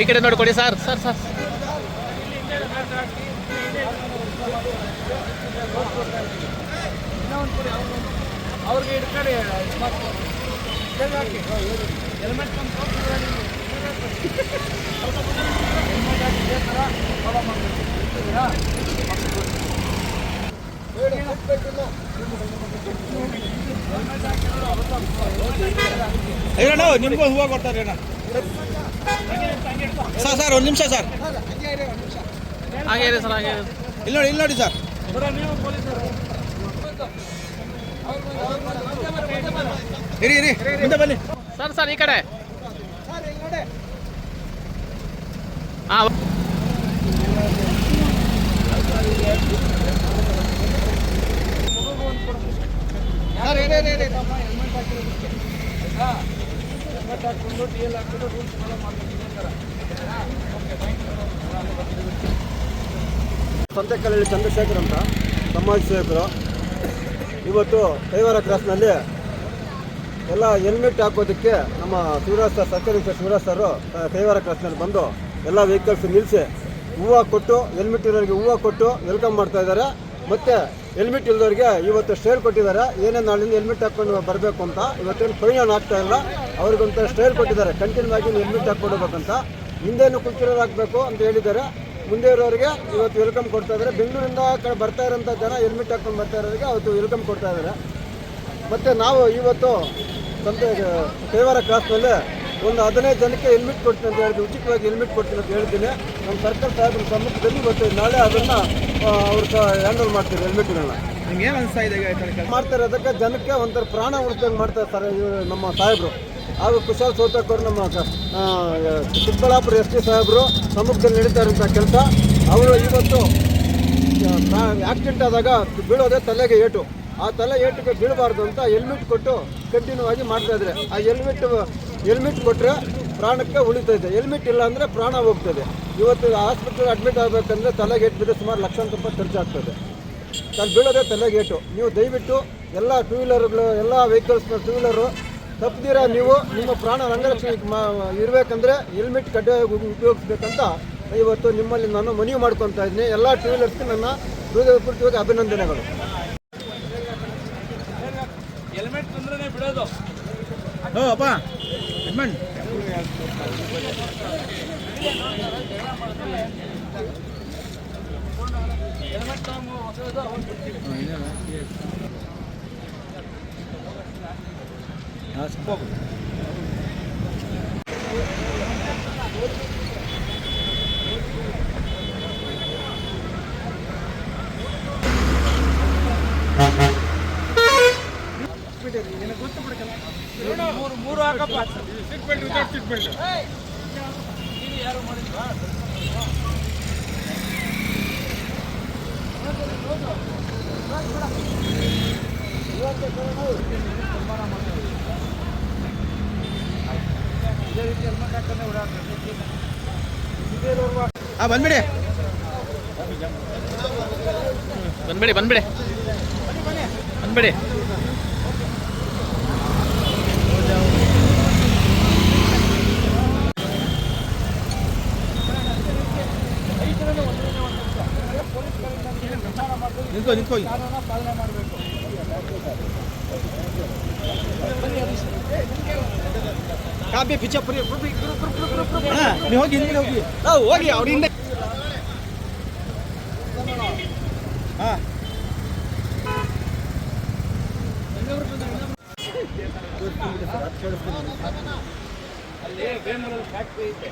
ಈ ಕಡೆ ನೋಡ್ಕೊಡಿ sir. Sir sir ಅವ್ರಿಗೆ ಹಿಡ್ಕಡೆ ಹೆಲ್ಮೆಟ್ ಅಣ್ಣ ನಿಮ್ಗೂ ಹೂವು ಕೊಡ್ತಾರೆ ಸರ್ ಸರ್ ಒಂದು ನಿಮಿಷ ಸರ್. ಹಾಗೇ ಇರಿ ಸರ್ ಹಾಗೆ. ಇಲ್ಲಿ ನೋಡಿ ಇಲ್ಲಿ ನೋಡಿ ಸರ್. ಇರಿ ಇರಿ ಮುಂದೆ ಬನ್ನಿ. ಸರ್ ಸರ್ ಈ ಕಡೆ. ಹಾಂ ಸರ್ ಏನೇ. ಸಂತೆಕಲ್ಲಳ್ಳಿ ಚಂದ್ರಶೇಖರ್ ಅಂತ ಸಮಾಜ ಸೇವಕರು ಇವತ್ತು ಕೈವಾರ ಕ್ರಾಸ್ನಲ್ಲಿ ಎಲ್ಲ ಹೆಲ್ಮೆಟ್ ಹಾಕೋದಕ್ಕೆ ನಮ್ಮ ಶಿವರಾಜ್ ಸರ್ ಸರ್ಕಾರಿ ಶಿವರಾಜ್ ಸರ್ ಕೈವಾರ ಕ್ರಾಸ್ನಲ್ಲಿ ಬಂದು ಎಲ್ಲ ವೆಹಿಕಲ್ಸ್ ನಿಲ್ಲಿಸಿ ಹೂವು ಕೊಟ್ಟು ಹೆಲ್ಮೆಟ್ ಇರೋರಿಗೆ ಹೂವು ಕೊಟ್ಟು ವೆಲ್ಕಮ್ ಮಾಡ್ತಾ ಇದ್ದಾರೆ. ಮತ್ತು ಹೆಲ್ಮೆಟ್ ಇಲ್ಲದವ್ರಿಗೆ ಇವತ್ತು ಸ್ಟೇರ್ ಕೊಟ್ಟಿದ್ದಾರೆ. ಏನೇ ನಾಳಿಂದ ಹೆಲ್ಮೆಟ್ ಹಾಕ್ಕೊಂಡು ಬರಬೇಕು ಅಂತ ಇವತ್ತೇನು ಪರಿಣಾಮ ಆಗ್ತಾ ಇಲ್ಲ. ಅವ್ರಿಗೊಂಥರ ಸ್ಟೇರ್ ಕೊಟ್ಟಿದ್ದಾರೆ. ಕಂಟಿನ್ಯೂ ಆಗಿ ಹೆಲ್ಮೆಟ್ ಹಾಕ್ಕೊಡ್ಬೇಕಂತ ಹಿಂದೇನು ಕುಂತಿರೋರು ಹಾಕಬೇಕು ಅಂತ ಹೇಳಿದ್ದಾರೆ. ಮುಂದೆ ಇರೋರಿಗೆ ಇವತ್ತು ವೆಲ್ಕಮ್ ಕೊಡ್ತಾ ಇದ್ದಾರೆ. ಬೆಂಗಳೂರಿಂದ ಕಡೆ ಬರ್ತಾ ಇರೋಂಥ ಜನ ಹೆಲ್ಮೆಟ್ ಹಾಕ್ಕೊಂಡು ಬರ್ತಾ ಇರೋರಿಗೆ ಅವತ್ತು ವೆಲ್ಕಮ್ ಕೊಡ್ತಾ ಇದ್ದಾರೆ. ಮತ್ತು ನಾವು ಇವತ್ತು ಸಂತೆ ಕೈವಾರ ಕ್ರಾಸ್ನಲ್ಲಿ ಒಂದು ಹದಿನೈದು ಜನಕ್ಕೆ ಹೆಲ್ಮೆಟ್ ಕೊಡ್ತೀನಿ ಅಂತ ಹೇಳಿದ್ವಿ ಉಚಿತವಾಗಿ ಹೆಲ್ಮೆಟ್ ಕೊಡ್ತೀನಿ ಅಂತ ಹೇಳ್ತೀನಿ ನಮ್ಮ ಸರ್ಕಾರ ಸಾಹೇಬ್ರ ಸಮ್ಮುಖದಲ್ಲಿ ಮತ್ತು ನಾಳೆ ಅದನ್ನು ಅವ್ರು ಹ್ಯಾಂಡಲ್ ಮಾಡ್ತೀವಿ ಹೆಲ್ಮೆಟ್ಗಳನ್ನ ಏನು ಅನಿಸ್ತಾ ಇದೆ ಮಾಡ್ತಾರೆ. ಅದಕ್ಕೆ ಜನಕ್ಕೆ ಒಂಥರ ಪ್ರಾಣ ಉಳಿದಂಗೆ ಮಾಡ್ತಾರೆ ಸರ್ ಇವ್ರು ನಮ್ಮ ಸಾಹೇಬರು. ಹಾಗೂ ಕುಶಾಲ್ ಸೋತಾಕೋರು ನಮ್ಮ ಚಿಕ್ಕಬಳ್ಳಾಪುರ ಎಸ್ ಟಿ ಸಾಹೇಬರು ಸಮ್ಮುಖದಲ್ಲಿ ನಡೀತಾ ಇರೋಂಥ ಕೆಲಸ. ಅವರು ಇವತ್ತು ಆಕ್ಸಿಡೆಂಟ್ ಆದಾಗ ಬೀಳೋದೇ ತಲೆಗೆ ಏಟು. ಆ ತಲೆ ಏಟಿಗೆ ಬೀಳಬಾರ್ದು ಅಂತ ಹೆಲ್ಮೆಟ್ ಕೊಟ್ಟು ಕಂಟಿನ್ಯೂ ಆಗಿ ಮಾಡ್ತಾ ಇದ್ದಾರೆ. ಆ ಹೆಲ್ಮೆಟ್ ಹೆಲ್ಮೆಟ್ ಕೊಟ್ಟರೆ ಪ್ರಾಣಕ್ಕೆ ಉಳಿತೈತೆ ಹೆಲ್ಮೆಟ್ ಇಲ್ಲ ಅಂದರೆ ಪ್ರಾಣ ಹೋಗ್ತದೆ. ಇವತ್ತು ಆಸ್ಪತ್ರೆಗೆ ಅಡ್ಮಿಟ್ ಆಗಬೇಕಂದ್ರೆ ತಲೆಗೆ ಏಟ್ ಬಿದ್ದರೆ ಸುಮಾರು ಲಕ್ಷಾಂತರ ರೂಪಾಯಿ ಖರ್ಚಾಗ್ತದೆ. ತಲೆ ಬೀಳೋದೇ ತಲೆಗೇಟು ನೀವು ದಯವಿಟ್ಟು ಎಲ್ಲ ಟೂ ವೀಲರ್ಗಳು ಎಲ್ಲ ವೆಹಿಕಲ್ಸ್ನ ಟೂ ವೀಲರು ತಪ್ಪದಿರ ನೀವು ನಿಮ್ಮ ಪ್ರಾಣ ರಂಗರಕ್ಷಣೆ ಇರಬೇಕಂದ್ರೆ ಹೆಲ್ಮೆಟ್ ಕಡ್ಡಾಯವಾಗಿ ಉಪ- ಉಪಯೋಗಿಸ್ಬೇಕಂತ ಇವತ್ತು ನಿಮ್ಮಲ್ಲಿ ನಾನು ಮನವಿ ಮಾಡ್ಕೊತಾ ಇದ್ದೀನಿ. ಎಲ್ಲ ಟೂ ವೀಲರ್ಸ್ಗೆ ನನ್ನ ಹೃದಯಪೂರ್ವಕವಾಗಿ ಅಭಿನಂದನೆಗಳು. ಹೆಲ್ಮೆಟ್ ತಂದ್ರೆ ಬಿಡೋದು. ಓ ಅಪ್ಪ ಯಜಮಾನ್ ಮೂರು ಮೂರು ಹಾಕಪ್ಪ seat belt without seat belt ಯಾರು ಮಾಡಿದ್ವಾ ಇದೇ ಇದೇ ಬಂದ್ಬಿಡಿ. ಬಂದ್ಬಿಡಿ ಬಂದ್ಬಿಡಿ. ಬಂದ್ಬಿಡಿ. ನಿಂತ್ಕೋ ನಿಂತ್ಕೋ ಮಾಡಬೇಕು ಕಾಪಿ ಪಿಚ್ಚಪುರಿ ಅಣ್ಣ ನೀವು ಹೋಗಿ, ಹಿಂದ್ಗಡೆ ಹೋಗಿ. ಹೋಗಿ ಅವರಿಂದ ಹಾಂ ಅಲ್ಲಿ ಬೇಮೂರಲ್ಲಿ ಫ್ಯಾಕ್ಟ್ರಿ ಐತೆ